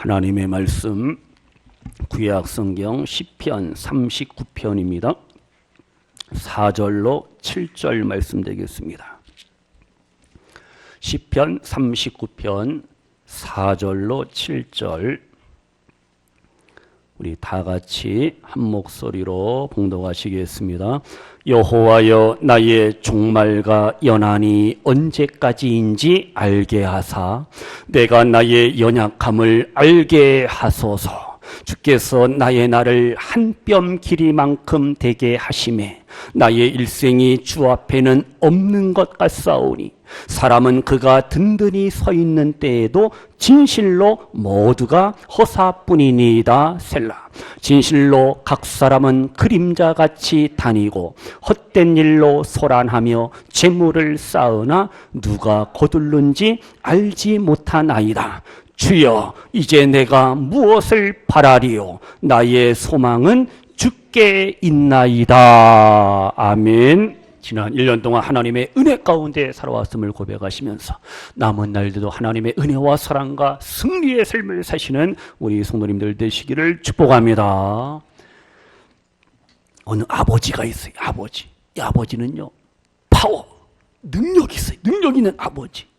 하나님의 말씀 구약 성경 시편 39편입니다. 4절로 7절 말씀 되겠습니다. 시편 39편 4절로 7절 우리 다 같이 한 목소리로 봉독하시겠습니다. 여호와여 나의 종말과 연한이 언제까지인지 알게 하사 내가 나의 연약함을 알게 하소서. 주께서 나의 날을 한뼘 길이만큼 되게 하심에 나의 일생이 주 앞에는 없는 것 같사오니 사람은 그가 든든히 서 있는 때에도 진실로 모두가 허사뿐이니이다 셀라. 진실로 각 사람은 그림자 같이 다니고 헛된 일로 소란하며 재물을 쌓으나 누가 거둘는지 알지 못하나이다 주여 이제 내가 무엇을 바라리요 나의 소망은 주께 있나이다 아멘 지난 1년 동안 하나님의 은혜 가운데 살아왔음을 고백하시면서 남은 날들도 하나님의 은혜와 사랑과 승리의 삶을 사시는 우리 성도님들 되시기를 축복합니다. 어느 아버지가 있어요. 아버지. 이 아버지는요. 파워, 능력이 있어요. 능력 있는 아버지.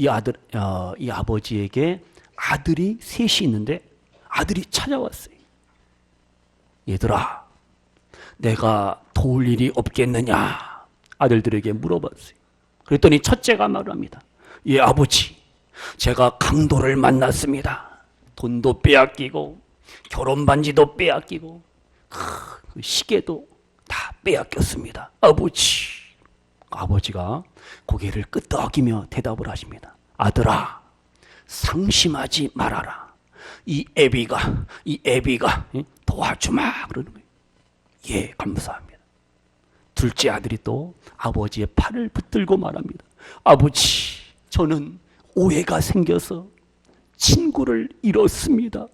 이 아들, 어, 이 아버지에게 아들이 셋이 있는데 아들이 찾아왔어요. 얘들아, 내가 도울 일이 없겠느냐? 아들들에게 물어봤어요. 그랬더니 첫째가 말합니다. 예, 아버지. 제가 강도를 만났습니다. 돈도 빼앗기고, 결혼 반지도 빼앗기고, 그 시계도 다 빼앗겼습니다. 아버지. 아버지가 고개를 끄덕이며 대답을 하십니다. 아들아, 상심하지 말아라. 이 애비가, 이 애비가 도와주마. 그러는 거예요. 예, 감사합니다. 둘째 아들이 또 아버지의 팔을 붙들고 말합니다. 아버지, 저는 오해가 생겨서 친구를 잃었습니다.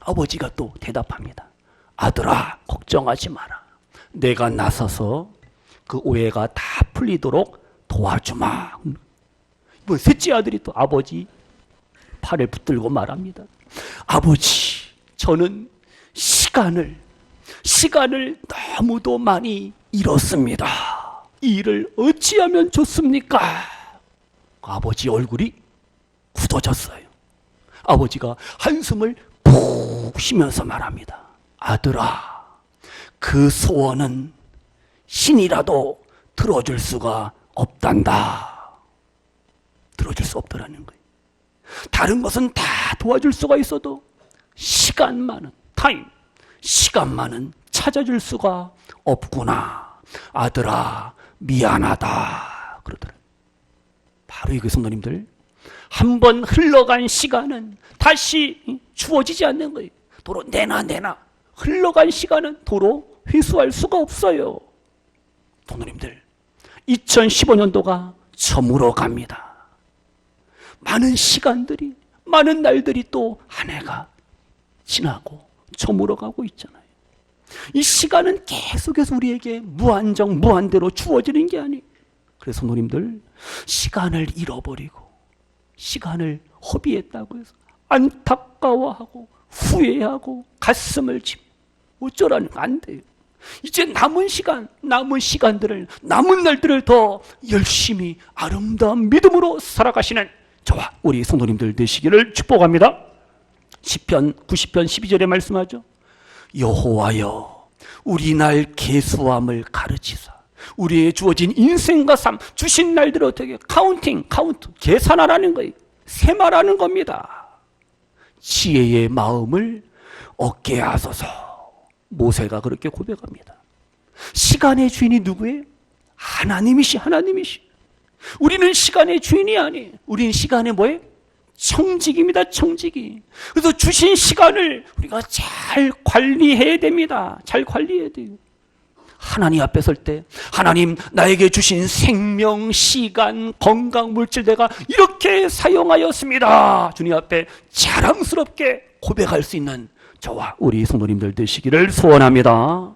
아버지가 또 대답합니다. 아들아, 걱정하지 마라. 내가 나서서 그 오해가 다 풀리도록 도와주마. 뭐 셋째 아들이 또 아버지 팔을 붙들고 말합니다. 아버지, 저는 시간을 시간을 너무도 많이 잃었습니다. 이 일을 어찌하면 좋습니까? 아버지 얼굴이 굳어졌어요. 아버지가 한숨을 푹 쉬면서 말합니다. 아들아, 그 소원은 신이라도 들어줄 수가 없단다. 들어줄 수 없더라는 거예요. 다른 것은 다 도와줄 수가 있어도 시간만은, 타임, 시간만은 찾아줄 수가 없구나. 아들아, 미안하다. 그러더라. 바로 이그 성도님들. 한 번 흘러간 시간은 다시 주어지지 않는 거예요. 도로 내나 내나. 흘러간 시간은 도로 회수할 수가 없어요. 성도님들. 2015년도가 저물어 갑니다. 많은 시간들이, 많은 날들이 또 한 해가 지나고 저물어 가고 있잖아요. 이 시간은 계속해서 우리에게 무한정, 무한대로 주어지는 게 아니에요. 그래서 성도님들, 시간을 잃어버리고, 시간을 허비했다고 해서 안타까워하고, 후회하고, 가슴을 짚, 어쩌라는 안 돼요. 이제 남은 시간, 남은 시간들을, 남은 날들을 더 열심히 아름다운 믿음으로 살아가시는 저와 우리 성도님들 되시기를 축복합니다. 10편 90편 12절에 말씀하죠. 여호와여 우리 날 계수함을 가르치사 우리의 주어진 인생과 삶 주신 날들을 어떻게 카운팅 카운트 계산하라는 거예요. 세말하는 겁니다. 지혜의 마음을 얻게 하소서. 모세가 그렇게 고백합니다. 시간의 주인이 누구예요? 하나님이시 하나님이시. 우리는 시간의 주인이 아니에요. 우리는 시간의 뭐예요? 청직입니다, 청직이. 그래서 주신 시간을 우리가 잘 관리해야 됩니다. 잘 관리해야 돼요. 하나님 앞에 설 때, 하나님, 나에게 주신 생명, 시간, 건강, 물질 내가 이렇게 사용하였습니다. 주님 앞에 자랑스럽게 고백할 수 있는 저와 우리 성도님들 되시기를 소원합니다.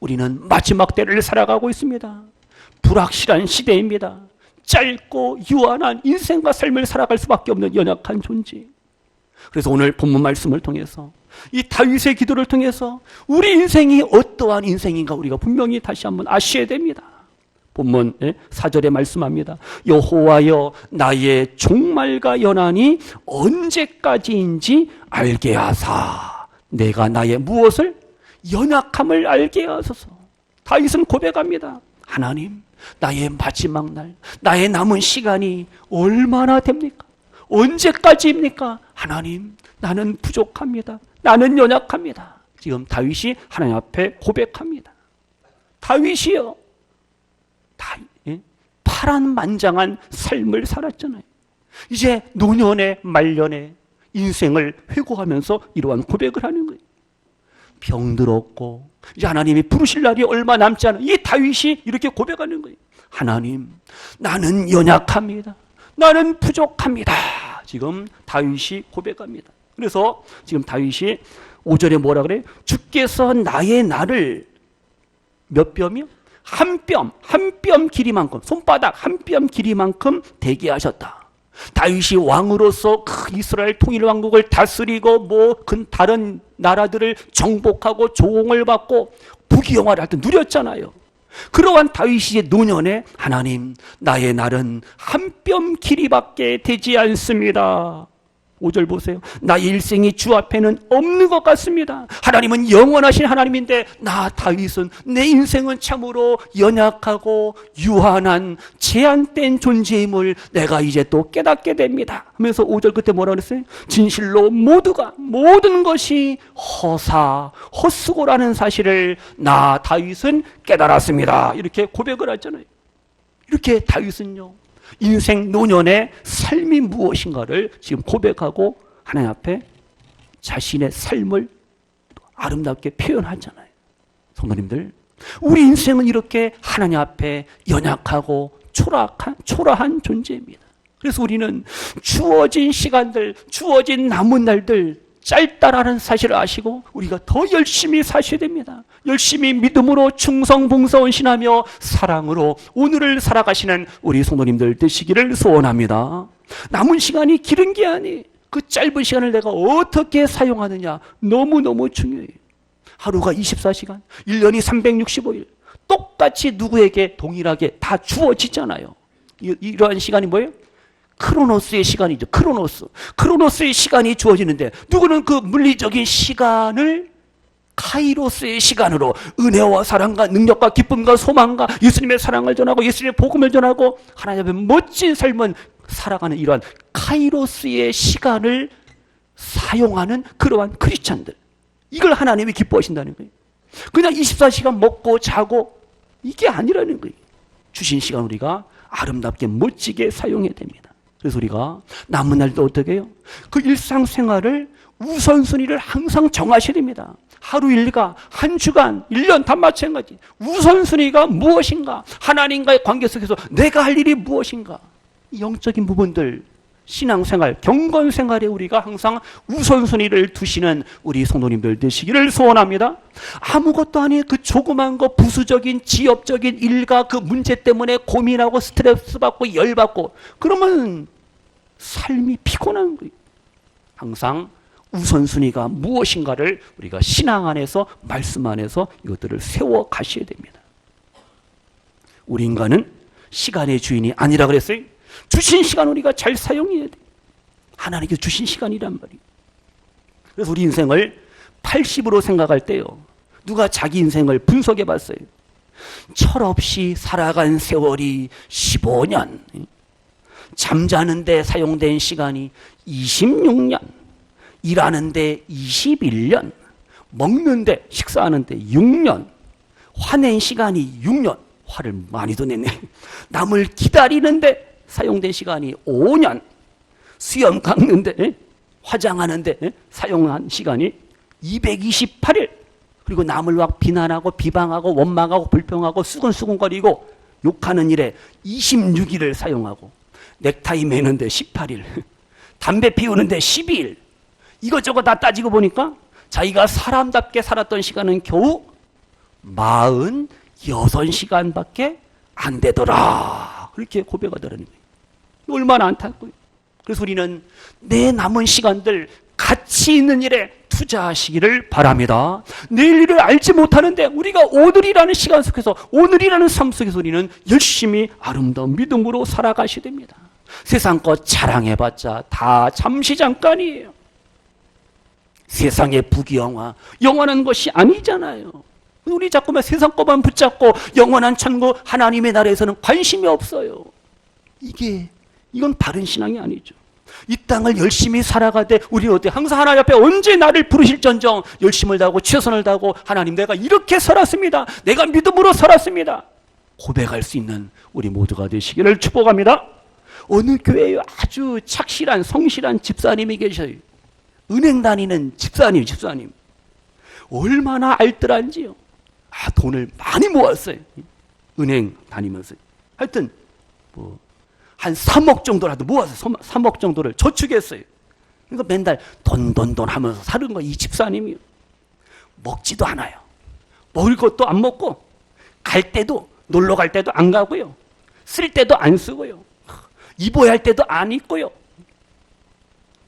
우리는 마지막 때를 살아가고 있습니다. 불확실한 시대입니다. 짧고 유한한 인생과 삶을 살아갈 수밖에 없는 연약한 존재. 그래서 오늘 본문 말씀을 통해서 이 다윗의 기도를 통해서 우리 인생이 어떠한 인생인가 우리가 분명히 다시 한번 아셔야 됩니다. 본문 4절에 말씀합니다. 여호와여 나의 종말과 연한이 언제까지인지 알게 하사 내가 나의 무엇을 연약함을 알게 하소서. 다윗은 고백합니다. 하나님 나의 마지막 날 나의 남은 시간이 얼마나 됩니까? 언제까지입니까? 하나님 나는 부족합니다. 나는 연약합니다. 지금 다윗이 하나님 앞에 고백합니다. 다윗이요. 다 예? 파란만장한 삶을 살았잖아요. 이제 노년의 말년에 인생을 회고하면서 이러한 고백을 하는 거예요. 병들었고 이제 하나님이 부르실 날이 얼마 남지 않은 이 다윗이 이렇게 고백하는 거예요. 하나님, 나는 연약합니다. 나는 부족합니다. 지금 다윗이 고백합니다. 그래서 지금 다윗이 5절에 뭐라 그래? 주께서 나의 나를 몇 뼘이요? 한 뼘, 한 뼘 길이만큼, 손바닥 한 뼘 길이만큼 되게 하셨다. 다윗이 왕으로서 그 이스라엘 통일 왕국을 다스리고 뭐 그 다른 나라들을 정복하고 조공을 받고 부귀영화를 하여튼 누렸잖아요. 그러한 다윗의 노년에 하나님 나의 날은 한 뼘 길이밖에 되지 않습니다. 5절 보세요. 나의 일생이 주 앞에는 없는 것 같습니다. 하나님은 영원하신 하나님인데 나 다윗은 내 인생은 참으로 연약하고 유한한 제한된 존재임을 내가 이제 또 깨닫게 됩니다. 하면서 5절 끝에 뭐라 그랬어요? 진실로 모두가 모든 것이 허사 헛수고라는 사실을 나 다윗은 깨달았습니다. 이렇게 고백을 하잖아요. 이렇게 다윗은요. 인생 노년의 삶이 무엇인가를 지금 고백하고 하나님 앞에 자신의 삶을 아름답게 표현하잖아요. 성도님들, 우리 인생은 이렇게 하나님 앞에 연약하고 초라한, 초라한 존재입니다. 그래서 우리는 주어진 시간들, 주어진 남은 날들, 짧다라는 사실을 아시고 우리가 더 열심히 사셔야 됩니다. 열심히 믿음으로 충성 봉사 헌신하며 사랑으로 오늘을 살아가시는 우리 성도님들 되시기를 소원합니다. 남은 시간이 길은 게 아니. 그 짧은 시간을 내가 어떻게 사용하느냐 너무너무 중요해요. 하루가 24시간, 1년이 365일. 똑같이 누구에게 동일하게 다 주어지잖아요. 이, 이러한 시간이 뭐예요? 크로노스의 시간이죠. 크로노스. 크로노스의 시간이 주어지는데 누구는 그 물리적인 시간을 카이로스의 시간으로 은혜와 사랑과 능력과 기쁨과 소망과 예수님의 사랑을 전하고 예수님의 복음을 전하고 하나님의 멋진 삶은 살아가는 이러한 카이로스의 시간을 사용하는 그러한 크리스찬들. 이걸 하나님이 기뻐하신다는 거예요. 그냥 24시간 먹고 자고 이게 아니라는 거예요. 주신 시간 우리가 아름답게 멋지게 사용해야 됩니다. 그래서 우리가 남은 날도 어떻게 해요? 그 일상생활을 우선순위를 항상 정하셔야 됩니다. 하루 일과 한 주간, 1년 다 마찬가지. 우선순위가 무엇인가? 하나님과의 관계 속에서 내가 할 일이 무엇인가? 영적인 부분들, 신앙생활, 경건생활에 우리가 항상 우선순위를 두시는 우리 성도님들 되시기를 소원합니다. 아무것도 아닌 그 조그만 거 부수적인 지역적인 일과 그 문제 때문에 고민하고 스트레스 받고 열받고 그러면 삶이 피곤한 거예요. 항상 우선순위가 무엇인가를 우리가 신앙 안에서 말씀 안에서 이것들을 세워 가셔야 됩니다. 우리 인간은 시간의 주인이 아니라 그랬어요. 주신 시간 우리가 잘 사용해야 돼. 하나님께서 주신 시간이란 말이에요. 그래서 우리 인생을 80으로 생각할 때요. 누가 자기 인생을 분석해 봤어요. 철없이 살아간 세월이 15년. 잠자는데 사용된 시간이 26년. 일하는데 21년. 먹는데, 식사하는데 6년. 화낸 시간이 6년. 화를 많이도 냈네. 남을 기다리는데 사용된 시간이 5년, 수염 깎는데, 화장하는데 사용한 시간이 228일, 그리고 남을 막 비난하고 비방하고 원망하고 불평하고 수근수근거리고 욕하는 일에 26일을 사용하고, 넥타이 매는데 18일, 담배 피우는데 12일, 이것저것 다 따지고 보니까 자기가 사람답게 살았던 시간은 겨우 46시간밖에 안 되더라. 그렇게 고백하더라는 거예요. 얼마나 안타까워요. 그래서 우리는 내 남은 시간들 가치 있는 일에 투자하시기를 바랍니다. 내일 일을 알지 못하는데 우리가 오늘이라는 시간 속에서 오늘이라는 삶 속에서 우리는 열심히 아름다운 믿음으로 살아가셔야 됩니다. 세상 것 자랑해봤자 다 잠시 잠깐이에요. 세상의 부귀영화 영원한 것이 아니잖아요. 우리 자꾸만 세상 것만 붙잡고 영원한 천국 하나님의 나라에서는 관심이 없어요. 이게 이건 바른 신앙이 아니죠. 이 땅을 열심히 살아가되 우리 어때 항상 하나님 앞에 언제 나를 부르실전정 열심을 다하고 최선을 다하고 하나님 내가 이렇게 살았습니다. 내가 믿음으로 살았습니다. 고백할 수 있는 우리 모두가 되시기를 축복합니다. 어느 교회에 아주 착실한 성실한 집사님이 계셔요. 은행 다니는 집사님, 집사님. 얼마나 알뜰한지요. 아, 돈을 많이 모았어요. 은행 다니면서. 하여튼, 뭐, 한 3억 정도라도 모아서 3억 정도를 저축했어요. 그러니까 맨날 돈, 돈, 돈 하면서 사는 거 이 집사님이요. 먹지도 않아요. 먹을 것도 안 먹고, 갈 때도, 놀러 갈 때도 안 가고요. 쓸 때도 안 쓰고요. 입어야 할 때도 안 입고요.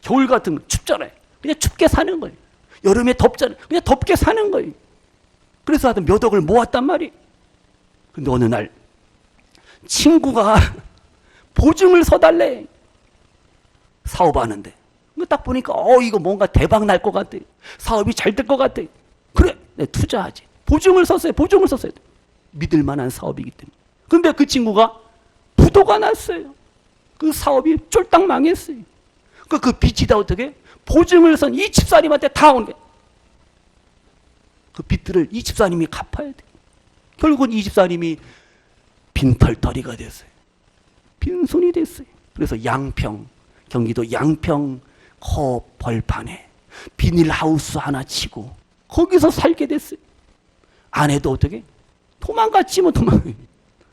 겨울 같은 거 춥잖아요. 그냥 춥게 사는 거예요. 여름에 덥잖아요. 그냥 덥게 사는 거예요. 그래서 하여튼 몇 억을 모았단 말이에요. 근데 어느 날 친구가 보증을 서달래. 사업하는데. 딱 보니까 어 이거 뭔가 대박 날 것 같아. 사업이 잘 될 것 같아. 그래, 내 투자하지. 보증을 썼어요. 보증을 썼어요. 믿을 만한 사업이기 때문에. 근데 그 친구가 부도가 났어요. 그 사업이 쫄딱 망했어요. 그, 그 빚이 다 어떻게? 보증을 선 이 집사님한테 다 온 거예요. 그 빚들을 이 집사님이 갚아야 돼. 결국은 이 집사님이 빈털터리가 됐어요. 빈손이 됐어요. 그래서 양평, 경기도 양평 거 벌판에 비닐하우스 하나 치고 거기서 살게 됐어요. 아내도 어떻게? 도망갔지 뭐 도망.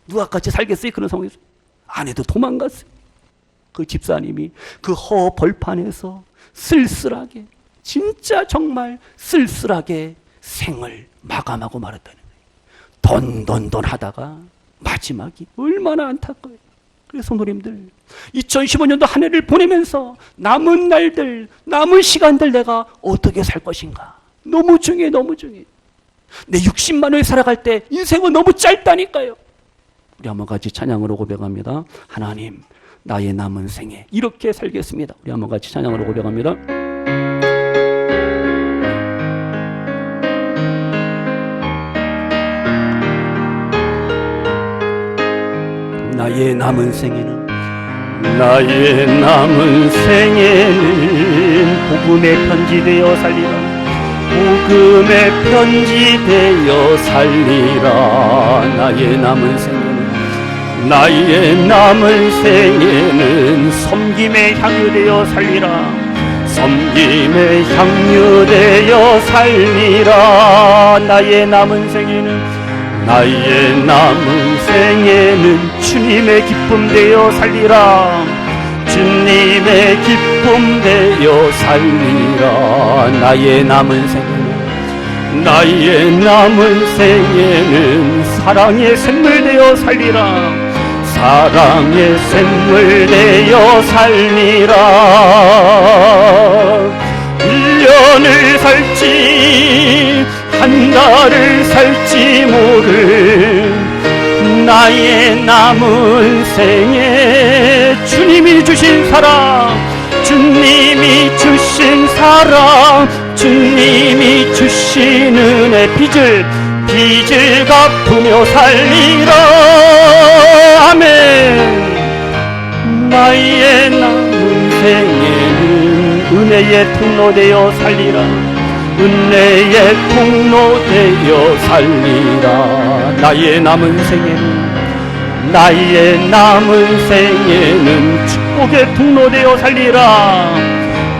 누가 같이 살겠어요? 그런 상황에서. 아내도 도망갔어요. 그 집사님이 그 허 벌판에서 쓸쓸하게 진짜 정말 쓸쓸하게 생을 마감하고 말았다는 거예요. 돈돈돈 하다가 마지막이 얼마나 안타까워요. 그래서 성도님들 2015년도 한 해를 보내면서 남은 날들 남은 시간들 내가 어떻게 살 것인가 너무 중요해 너무 중요해 내 60만 원에 살아갈 때 인생은 너무 짧다니까요 우리 한번 같이 찬양으로 고백합니다 하나님 나의 남은 생에 이렇게 살겠습니다. 우리 한번 같이 찬양으로 고백합니다. 나의 남은 생에는 나의 남은 생에는 복음의 편지 되어 살리라. 복음의 편지 되어 살리라. 나의 남은 생에는 나의 남은 생에는 섬김의 향유 되어 살리라. 섬김의 향유 되어 살리라. 나의 남은 생에는 나의 남은 생에는 주님의 기쁨 되어 살리라. 주님의 기쁨 되어 살리라. 나의 남은 생에는 나의 남은 생에는 사랑의 샘물 되어 살리라 사랑의 샘물 되어 살리라. 1년을 살지 한 달을 살지 모를 나의 남은 생에 주님이 주신 사랑 주님이 주신 사랑 주님이 주신 은혜 빚을 빚을 갚으며 살리라 아멘. 나의 남은 생에는 은혜의 통로 되어 살리라. 은혜의 통로 되어 살리라. 나의 남은 생에는 나의 남은 생에는 축복의 통로 되어 살리라.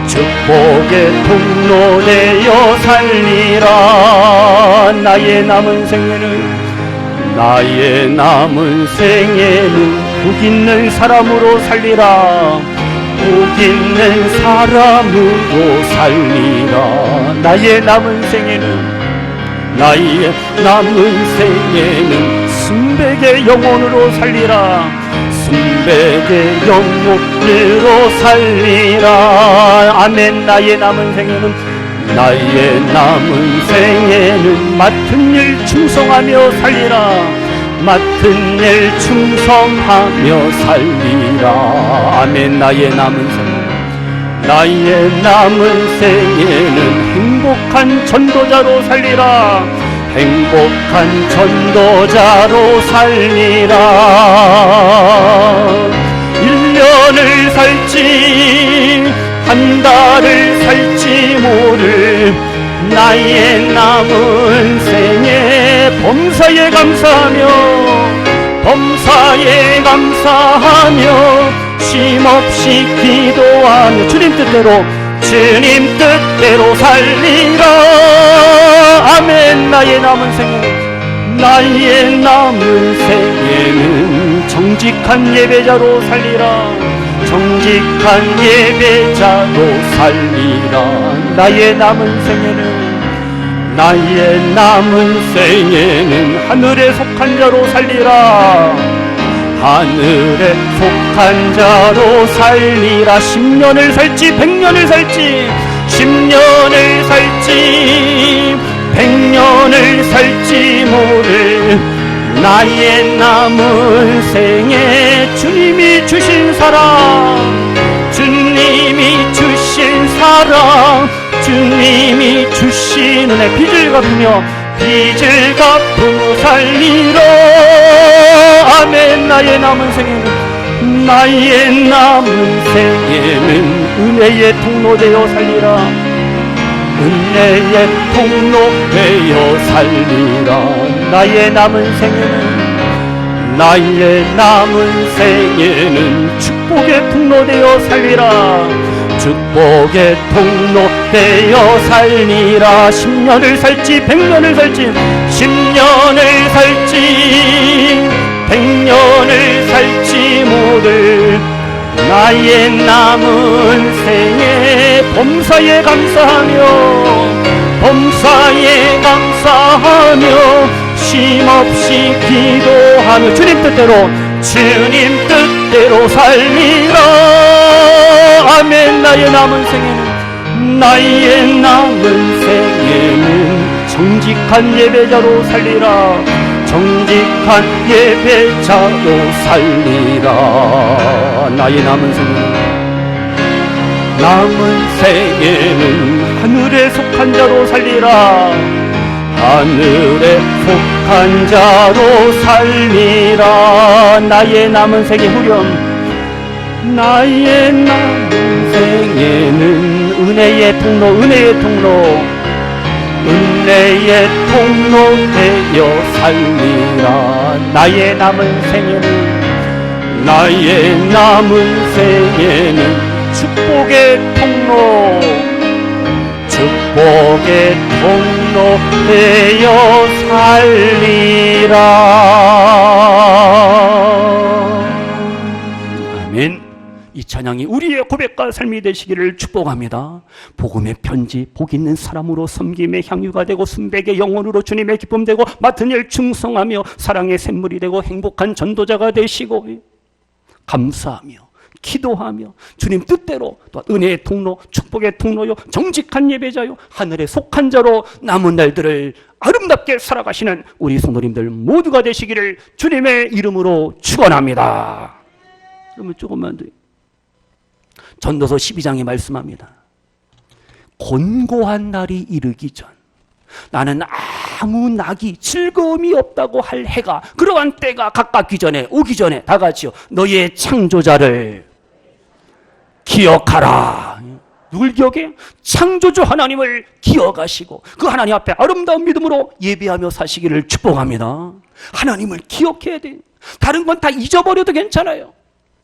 축복의 통로 되어 살리라. 나의 남은 생에는 나의 남은 생에는 복 있는 사람으로 살리라. 복 있는 사람으로 살리라. 나의 남은 생에는 나의 남은 생에는 순백의 영혼으로 살리라. 순백의 영혼으로 살리라. 아멘. 나의 남은 생에는 나의 남은 생에는 맡은 일 충성하며 살리라. 맡은 일 충성하며 살리라. 아멘. 나의 남은 생에는 나의 남은 생에는 행복한 전도자로 살리라. 행복한 전도자로 살리라 나의 남은 생에 범사에 감사하며 범사에 감사하며 쉼없이 기도하며 주님 뜻대로 주님 뜻대로 살리라. 아멘. 나의 남은 생에 나의 남은 생에는 정직한 예배자로 살리라. 정직한 예배자로 살리라. 나의 남은 생에는 나의 남은 생에는 하늘에 속한 자로 살리라. 하늘에 속한 자로 살리라. 10년을 살지 100년을 살지 10년을 살지 100년을 살지 모를 나의 남은 생에 주님이 주신 사랑 주님이 주신 사랑 주님이 주신 은혜 빚을 갚으며 빚을 갚으며 살리라 아멘. 나의 남은 생에는 나의 남은 생에는 은혜의 통로 되어 살리라. 은혜의 통로 되어 살리라. 나의 남은 생에는 나의 남은 생에는 축복의 통로 되어 살리라 축복의 통로 되어 살리라. 10년을 살지 100년을 살지 10년을 살지 100년을 살지 모를 나의 남은 생에 범사에 감사하며 범사에 감사하며 쉼없이 기도하며 주님 뜻대로 주님 뜻대로 살리라 아멘 나의 남은 생에는 나의 남은 생에는 정직한 예배자로 살리라. 정직한 예배자로 살리라. 나의 남은 생에는 남은 생에는 하늘에 속한 자로 살리라. 하늘에 속한 자로 살리라. 나의 남은 생에 후렴 나의 남은 생에는 은혜의 통로 은혜의 통로. 은혜의 통로 되어 살리라. 나의 남은 생에는 나의 남은 생에는 축복의 통로. 축복의 통로 되어 살리라 이 찬양이 우리의 고백과 삶이 되시기를 축복합니다. 복음의 편지, 복 있는 사람으로 섬김의 향유가 되고 순백의 영혼으로 주님의 기쁨 되고 맡은 일 충성하며 사랑의 샘물이 되고 행복한 전도자가 되시고 감사하며 기도하며 주님 뜻대로 또 은혜의 통로, 축복의 통로요, 정직한 예배자요, 하늘에 속한 자로 남은 날들을 아름답게 살아가시는 우리 성도님들 모두가 되시기를 주님의 이름으로 축원합니다. 그러면 조금만 더. 전도서 12장에 말씀합니다. 곤고한 날이 이르기 전 나는 아무 낙이 즐거움이 없다고 할 해가 그러한 때가 가깝기 전에 오기 전에 다 같이요. 너의 창조자를 기억하라. 누굴 기억해? 창조주 하나님을 기억하시고 그 하나님 앞에 아름다운 믿음으로 예배하며 사시기를 축복합니다. 하나님을 기억해야 돼. 다른 건 다 잊어버려도 괜찮아요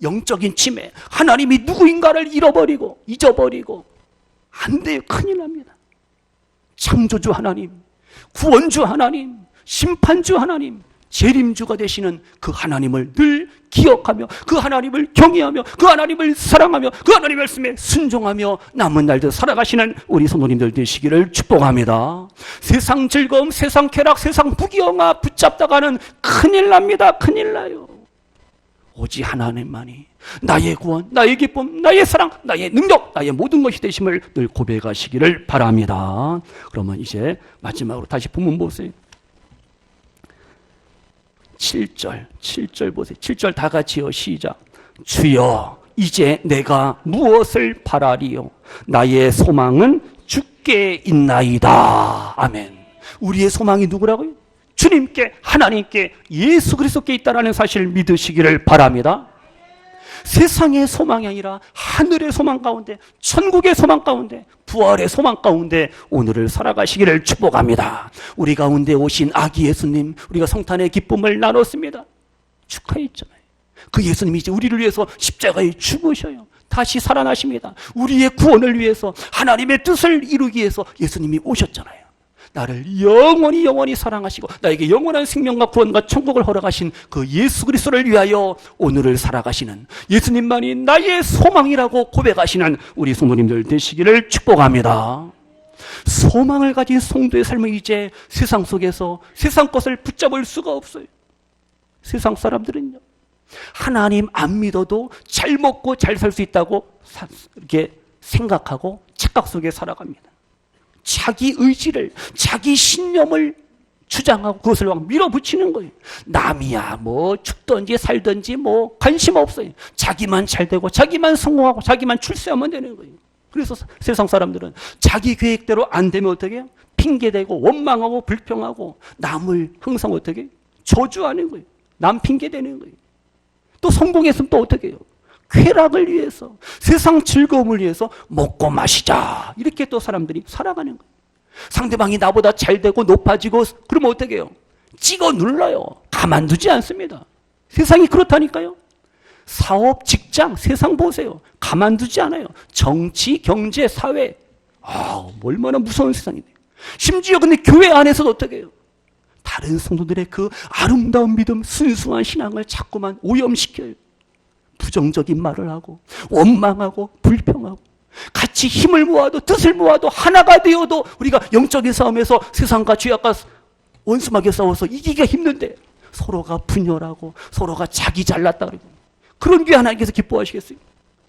영적인 침해 하나님이 누구인가를 잃어버리고 잊어버리고 안 돼요 큰일 납니다 창조주 하나님, 구원주 하나님, 심판주 하나님, 재림주가 되시는 그 하나님을 늘 기억하며 그 하나님을 경외하며 그 하나님을 사랑하며 그 하나님 말씀에 순종하며 남은 날들 살아가시는 우리 성도님들 되시기를 축복합니다. 세상 즐거움, 세상 쾌락, 세상 부귀영화 붙잡다가는 큰일 납니다. 큰일 나요. 오직 하나님만이 나의 구원, 나의 기쁨, 나의 사랑, 나의 능력, 나의 모든 것이 되심을 늘 고백하시기를 바랍니다. 그러면 이제 마지막으로 다시 본문 보세요. 7절, 7절 보세요. 7절 다 같이요. 시작. 주여, 이제 내가 무엇을 바라리요? 나의 소망은 주께 있나이다. 아멘. 우리의 소망이 누구라고요? 주님께, 하나님께, 예수 그리스도께 있다라는 사실을 믿으시기를 바랍니다. 세상의 소망이 아니라 하늘의 소망 가운데, 천국의 소망 가운데, 부활의 소망 가운데 오늘을 살아가시기를 축복합니다. 우리 가운데 오신 아기 예수님, 우리가 성탄의 기쁨을 나눴습니다. 축하했잖아요. 그 예수님이 이제 우리를 위해서 십자가에 죽으셔요. 다시 살아나십니다. 우리의 구원을 위해서 하나님의 뜻을 이루기 위해서 예수님이 오셨잖아요. 나를 영원히 영원히 사랑하시고 나에게 영원한 생명과 구원과 천국을 허락하신 그 예수 그리스도를 위하여 오늘을 살아가시는 예수님만이 나의 소망이라고 고백하시는 우리 성도님들 되시기를 축복합니다. 소망을 가진 성도의 삶은 이제 세상 속에서 세상 것을 붙잡을 수가 없어요. 세상 사람들은요. 하나님 안 믿어도 잘 먹고 잘 살 수 있다고 사- 이렇게 생각하고 착각 속에 살아갑니다. 자기 의지를, 자기 신념을 주장하고 그것을 막 밀어붙이는 거예요. 남이야, 뭐, 죽든지 살든지 뭐, 관심 없어요. 자기만 잘 되고, 자기만 성공하고, 자기만 출세하면 되는 거예요. 그래서 사- 세상 사람들은 자기 계획대로 안 되면 어떻게 해요? 핑계대고, 원망하고, 불평하고, 남을 항상 어떻게 해요? 저주하는 거예요. 남 핑계대는 거예요. 또 성공했으면 또 어떻게 해요? 쾌락을 위해서, 세상 즐거움을 위해서 먹고 마시자. 이렇게 또 사람들이 살아가는 거예요. 상대방이 나보다 잘 되고 높아지고, 그러면 어떻게 해요? 찍어 눌러요. 가만두지 않습니다. 세상이 그렇다니까요. 사업, 직장, 세상 보세요. 가만두지 않아요. 정치, 경제, 사회. 아, 얼마나 무서운 세상인데. 심지어 근데 교회 안에서도 어떻게 해요? 다른 성도들의 그 아름다운 믿음, 순수한 신앙을 자꾸만 오염시켜요. 부정적인 말을 하고, 원망하고, 불평하고, 같이 힘을 모아도, 뜻을 모아도, 하나가 되어도 우리가 영적인 싸움에서 세상과 죄악과 원수막에 싸워서 이기기가 힘든데, 서로가 분열하고, 서로가 자기 잘났다 그러고, 그런 게 하나님께서 기뻐하시겠어요?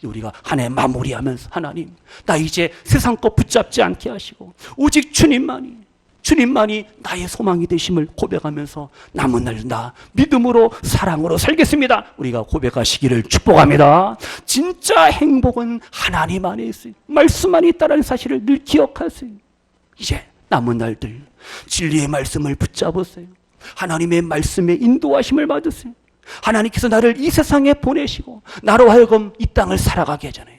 우리가 한 해 마무리하면서 하나님, 나 이제 세상 것 붙잡지 않게 하시고, 오직 주님만이, 주님만이 나의 소망이 되심을 고백하면서 남은 날 나 믿음으로 사랑으로 살겠습니다. 우리가 고백하시기를 축복합니다. 진짜 행복은 하나님 안에 있어요. 말씀 안에 있다는 사실을 늘 기억하세요. 이제 남은 날들 진리의 말씀을 붙잡으세요. 하나님의 말씀에 인도하심을 받으세요. 하나님께서 나를 이 세상에 보내시고 나로 하여금 이 땅을 살아가게 하잖아요.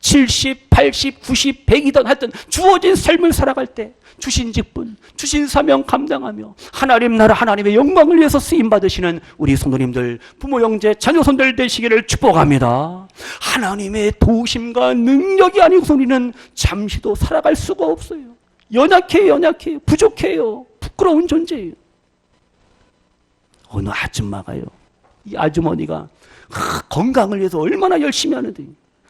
70, 80, 90, 100이든 하여튼 주어진 삶을 살아갈 때 주신 직분, 주신 사명 감당하며 하나님 나라 하나님의 영광을 위해서 쓰임 받으시는 우리 성도님들, 부모 형제, 자녀 손들 되시기를 축복합니다. 하나님의 도우심과 능력이 아니고서 우리는 잠시도 살아갈 수가 없어요. 연약해요, 연약해요, 부족해요, 부끄러운 존재예요. 어느 아줌마가요. 이 아주머니가 하, 건강을 위해서 얼마나 열심히 하는데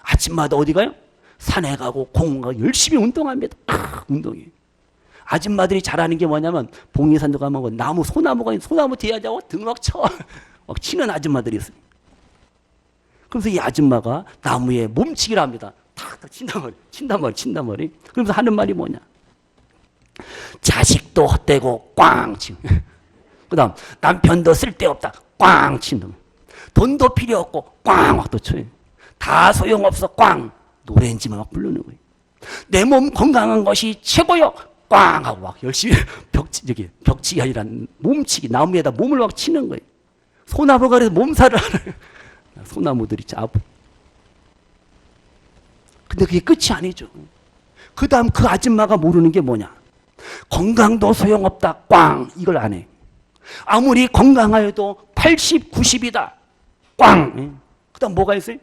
아침마다 어디 가요? 산에 가고 공원 가고 열심히 운동합니다. 아, 운동이. 아줌마들이 잘하는 게 뭐냐면 봉리산도 가면 그 나무 소나무가 있는 소나무 뒤에 자고 등막 쳐. 막 치는 아줌마들이 있어요. 그래서 이 아줌마가 나무에 몸치기를 합니다. 탁탁 친단 말이, 친단 말이, 친단 말이. 그러면서 하는 말이 뭐냐? 자식도 헛되고 꽝 치고. 그 다음, 남편도 쓸데없다. 꽝 친다. 돈도 필요 없고 꽝 또 쳐요. 다 소용없어 꽝. 노래인지만 막 부르는 거예요. 내 몸 건강한 것이 최고요. 꽝 하고 막 열심히 벽치, 저기, 벽치기 아니라 몸치기, 나무에다 몸을 막 치는 거예요. 소나무가 그래서 몸살을 하는 소나무들이 아프. 근데 그게 끝이 아니죠. 그 다음 그 아줌마가 모르는 게 뭐냐. 건강도 소용없다. 꽝. 이걸 안 해. 아무리 건강하여도 80, 90이다. 꽝. 그 다음 뭐가 있어요?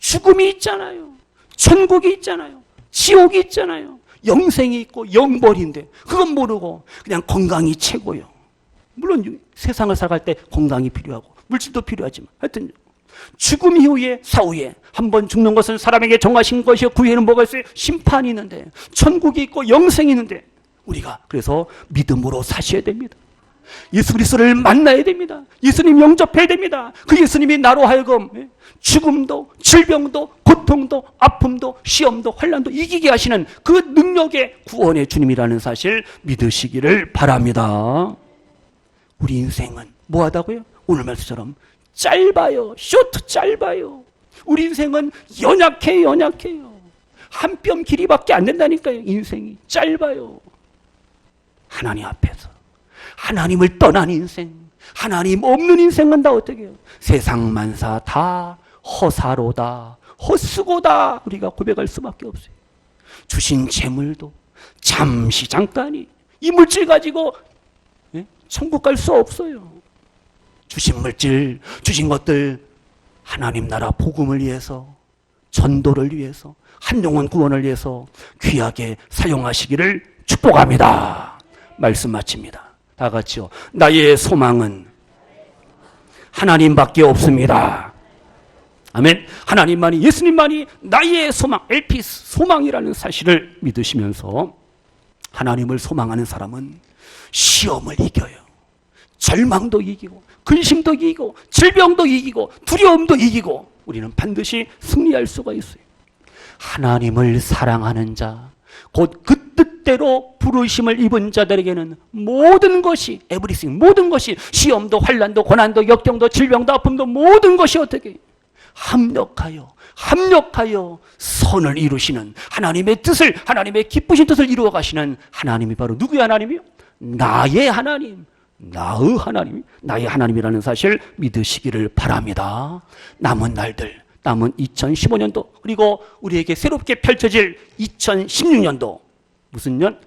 죽음이 있잖아요. 천국이 있잖아요. 지옥이 있잖아요. 영생이 있고 영벌인데 그건 모르고 그냥 건강이 최고요. 물론 세상을 살아갈 때 건강이 필요하고 물질도 필요하지만 하여튼 죽음 이후에 사후에 한 번 죽는 것은 사람에게 정하신 것이요 그 후에는 뭐가 있어요? 심판이 있는데 천국이 있고 영생이 있는데 우리가 그래서 믿음으로 사셔야 됩니다. 예수 그리스도를 만나야 됩니다. 예수님 영접해야 됩니다. 그 예수님이 나로 하여금 예, 죽음도 질병도 고통도 아픔도 시험도 환란도 이기게 하시는 그 능력의 구원의 주님이라는 사실 믿으시기를 바랍니다. 우리 인생은 뭐 하다고요? 오늘 말씀처럼 짧아요. 쇼트 짧아요. 우리 인생은 연약해 연약해요. 한 뼘 길이밖에 안 된다니까요. 인생이 짧아요. 하나님 앞에서 하나님을 떠난 인생, 하나님 없는 인생은 다 어떻게 해요? 세상 만사 다 허사로다, 헛수고다 우리가 고백할 수밖에 없어요. 주신 재물도 잠시 잠깐이 이 물질 가지고 예? 천국 갈 수 없어요. 주신 물질, 주신 것들 하나님 나라 복음을 위해서 전도를 위해서 한 영혼 구원을 위해서 귀하게 사용하시기를 축복합니다. 말씀 마칩니다. 다 같이요. 나의 소망은 하나님밖에 없습니다. 아멘. 하나님만이 예수님만이 나의 소망, 엘피스 소망이라는 사실을 믿으시면서 하나님을 소망하는 사람은 시험을 이겨요. 절망도 이기고 근심도 이기고 질병도 이기고 두려움도 이기고 우리는 반드시 승리할 수가 있어요. 하나님을 사랑하는 자, 곧 그 뜻대로 부르심을 입은 자들에게는 모든 것이 에브리싱 모든 것이 시험도 환란도 고난도 역경도 질병도 아픔도 모든 것이 어떻게 합력하여 합력하여 선을 이루시는 하나님의 뜻을 하나님의 기쁘신 뜻을 이루어 가시는 하나님이 바로 누구의 하나님이요? 나의 하나님. 나의 하나님, 나의 하나님이라는 사실 믿으시기를 바랍니다. 남은 날들, 남은 2015년도, 그리고 우리에게 새롭게 펼쳐질 2016년도, 무슨 년?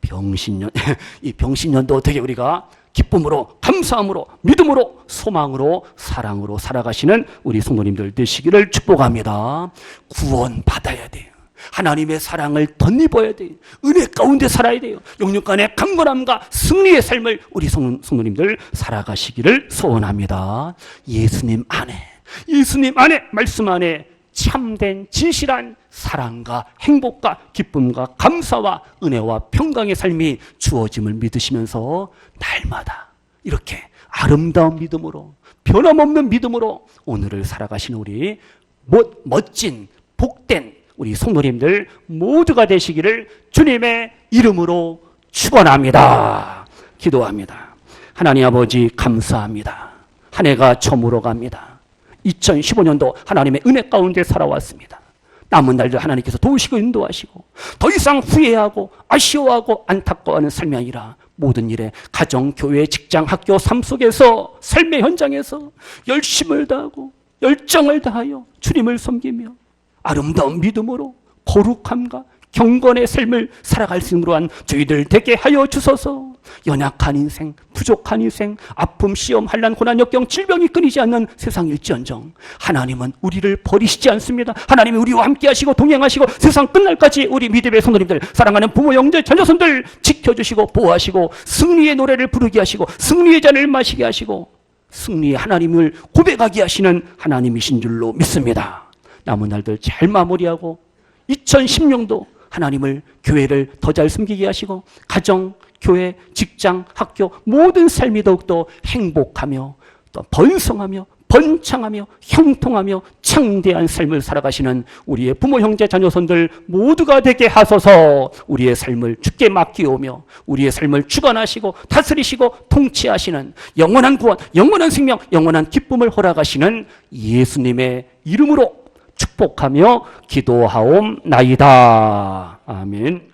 병신년. 이 병신년도 어떻게 우리가 기쁨으로, 감사함으로, 믿음으로, 소망으로, 사랑으로 살아가시는 우리 성도님들 되시기를 축복합니다. 구원 받아야 돼요. 하나님의 사랑을 덧입어야 돼요. 은혜 가운데 살아야 돼요. 영육간의 강건함과 승리의 삶을 우리 성, 성도님들 살아가시기를 소원합니다. 예수님 안에, 예수님 안에, 말씀 안에 참된 진실한 사랑과 행복과 기쁨과 감사와 은혜와 평강의 삶이 주어짐을 믿으시면서 날마다 이렇게 아름다운 믿음으로 변함없는 믿음으로 오늘을 살아가시는 우리 멋, 멋진 복된 우리 성도님들 모두가 되시기를 주님의 이름으로 축원합니다. 기도합니다. 하나님 아버지 감사합니다. 한 해가 저물어 갑니다. 2015년도 하나님의 은혜 가운데 살아왔습니다. 남은 날들 하나님께서 도우시고 인도하시고 더 이상 후회하고 아쉬워하고 안타까워하는 삶이 아니라 모든 일에 가정, 교회, 직장, 학교, 삶 속에서 삶의 현장에서 열심을 다하고 열정을 다하여 주님을 섬기며 아름다운 믿음으로 거룩함과 경건의 삶을 살아갈 수 있는 그러한 저희들 되게 하여 주소서. 연약한 인생, 부족한 인생, 아픔, 시험, 환란, 고난, 역경, 질병이 끊이지 않는 세상일지언정 하나님은 우리를 버리시지 않습니다. 하나님이 우리와 함께하시고 동행하시고 세상 끝날까지 우리 믿음의 성도님들, 사랑하는 부모, 형제, 자녀손들 지켜주시고 보호하시고 승리의 노래를 부르게 하시고 승리의 잔을 마시게 하시고 승리의 하나님을 고백하게 하시는 하나님이신 줄로 믿습니다. 남은 날들 잘 마무리하고 2016도 하나님을 교회를 더잘 섬기게 하시고 가정, 교회, 직장, 학교 모든 삶이 더욱더 행복하며 또 번성하며 번창하며 형통하며 창대한 삶을 살아가시는 우리의 부모 형제 자녀 손들 모두가 되게 하소서. 우리의 삶을 주께 맡기오며 우리의 삶을 주관하시고 다스리시고 통치하시는 영원한 구원 영원한 생명 영원한 기쁨을 허락하시는 예수님의 이름으로 축복하며 기도하옵나이다. 아멘.